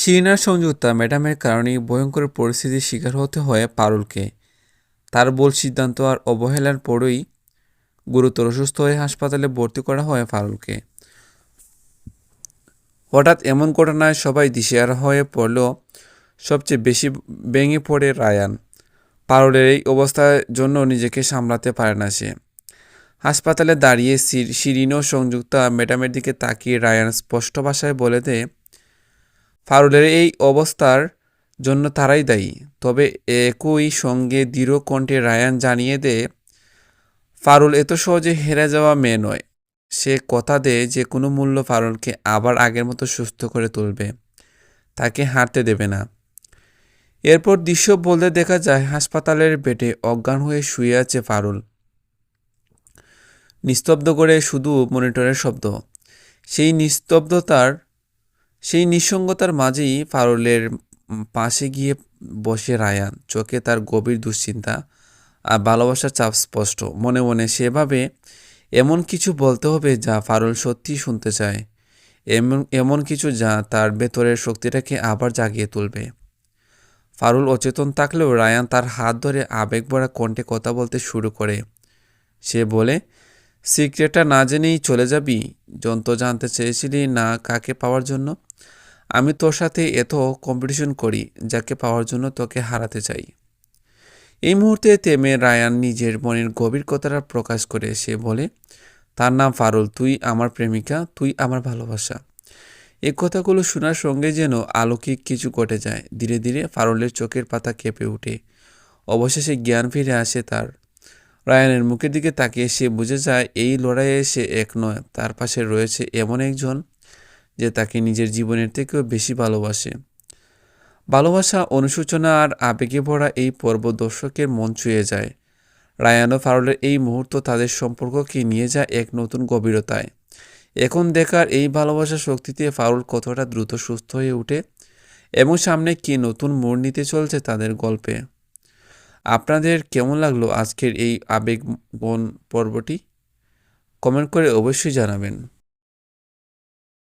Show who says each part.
Speaker 1: শিরিনার সংযুক্তা ম্যাডামের কারণেই ভয়ঙ্কর পরিস্থিতির শিকার হতে হয় পারুলকে। তার ভুল সিদ্ধান্ত আর অবহেলার পরই গুরুতর অসুস্থ হয়ে হাসপাতালে ভর্তি করা হয় পারুলকে। হঠাৎ এমন ঘটনায় সবাই দিশেহারা হয়ে পড়লেও সবচেয়ে বেশি ভেঙে পড়ে রায়ান। পারুলের এই অবস্থার জন্য নিজেকে সামলাতে পারে না সে। হাসপাতালে দাঁড়িয়ে ও সংযুক্তা ম্যাডামের দিকে তাকিয়ে রায়ান স্পষ্ট ভাষায় বলে দেয় ফারুলের এই অবস্থার জন্য তারাই দায়ী। তবে একই সঙ্গে দৃঢ় কণ্ঠে রায়ান জানিয়ে দেয়, ফারুল এত সহজে হেরে যাওয়া মেয়ে নয়। সে কথা দেয় যে, কোনো মূল্য ফারুলকে আবার আগের মতো সুস্থ করে তুলবে। তাকে হাঁটতে দেবে না। এরপর দৃশ্য বলতে দেখা যায়, হাসপাতালের বেডে অজ্ঞান হয়ে শুয়ে আছে ফারুল। নিস্তব্ধ করে শুধু মনিটরের শব্দ। সেই নিস্তব্ধতার সেই নিঃসঙ্গতার মাঝেই ফারুলের পাশে গিয়ে বসে রায়ান। চোখে তার গভীর দুশ্চিন্তা আর ভালোবাসার চাপ স্পষ্ট। মনে মনে সেভাবে এমন কিছু বলতে হবে যা ফারুল সত্যি শুনতে চায়। এমন এমন কিছু যা তার ভেতরের শক্তিটাকে আবার জাগিয়ে তুলবে। ফারুল অচেতন থাকলেও রায়ান তার হাত ধরে আবেগ ভরা কণ্ঠে কথা বলতে শুরু করে। সে বলে সিক্রেটটা না জেনেই চলে যাবি? যন্ত জানতে চেয়েছিলি না কাকে পাওয়ার জন্য? আমি তোর সাথে এত কম্পিটিশন করি, যাকে পাওয়ার জন্য তোকে হারাতে চাই। এই মুহূর্তে তেমে রায়ান নিজের মনের গভীর কথাটা প্রকাশ করে সে বলে, তার নাম ফারুল, তুই আমার প্রেমিকা, তুই আমার ভালোবাসা। এই কথাগুলো শোনার সঙ্গে যেন আলৌকিক কিছু ঘটে যায়। ধীরে ধীরে ফারুলের চোখের পাতা কেঁপে ওঠে। অবশেষে জ্ঞান ফিরে আসে তার। রায়ানের মুখের দিকে তাকিয়ে সে বুঝে যায় এই লড়াইয়ে সে এক নয়, তার পাশে রয়েছে এমন একজন যে তাকে নিজের জীবনের থেকেও বেশি ভালোবাসে। ভালোবাসা, অনুশোচনা আর আবেগে ভরা এই পর্ব দর্শকের মন ছুঁয়ে যায়। রায়ান ও ফারুলের এই মুহূর্ত তাদের সম্পর্ককে নিয়ে যায় এক নতুন গভীরতায়। এখন দেখার এই ভালোবাসার শক্তিতে ফারুল কতটা দ্রুত সুস্থ হয়ে ওঠে এবং সামনে কি নতুন মোড় নিতে চলছে তাদের গল্পে। আপনাদের কেমন লাগল আজকের এই আবেগ বন পর্বটি? কমেন্ট করে অবশ্যই জানাবেন।